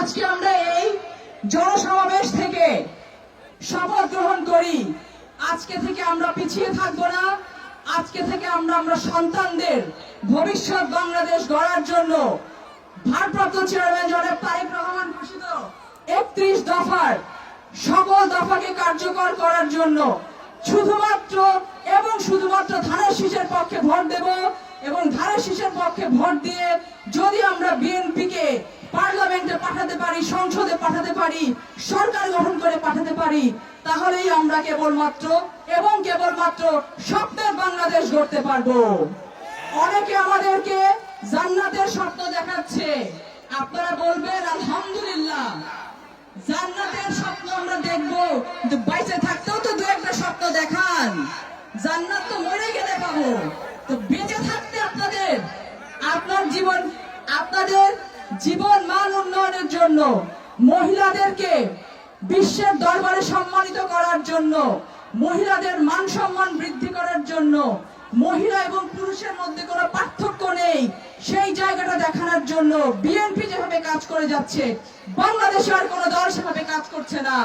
আজকে আমরা এই জনসমাবেশ থেকে শপথ গ্রহণ করি। আজকে থেকে আমরা পিছিয়ে থাকব না। আজকে থেকে আমরা আমরা সন্তানদের ভবিষ্যৎ বাংলাদেশ গড়ার জন্য ভারপ্রাপ্ত চেয়ারম্যান জনাব তারেক রহমান ঘোষিত একত্রিশ দফার সকল দফাকে কার্যকর করার জন্য শুধুমাত্র এবং শুধুমাত্র ধানের শীষের পক্ষে ভোট দেব এবং ধানের শীষের পক্ষে ভোট দিয়ে যদি আমরা বিএনপিকে পার্লামেন্টে পাঠাতে পারি সংসদে পাঠাতে পারি, সরকার গঠন করে পাঠাতে পারি, তাহলেই আমরা কেবলমাত্র এবং কেবলমাত্র স্বপ্নের বাংলাদেশ গড়তে পারব। অনেকে আমাদেরকে জান্নাতের স্বপ্ন দেখাচ্ছে। আপনারা বলবেন, আলহামদুলিল্লাহ, জান্নাতের স্বপ্ন আমরা দেখব, কিন্তু বাইচে থাকতেও তো দু একটা স্বপ্ন দেখান। জান্নাত তো মরে গেলে পাবো। তো বেঁচে থাকতে আপনাদের, আপনার জীবন, আপনাদের জীবন উন্নয়নের জন্য, মহিলাদেরকে বিশ্বের দরবারে সম্মানিত করার জন্য, মহিলাদের মান সম্মান বৃদ্ধি করার জন্য, মহিলা এবং পুরুষের মধ্যে কোনো পার্থক্য নেই সেই জায়গাটা দেখানোর জন্য। বিএনপি যেভাবে কাজ করে যাচ্ছে, বাংলাদেশে আর কোনো দল সেভাবে কাজ করছে না।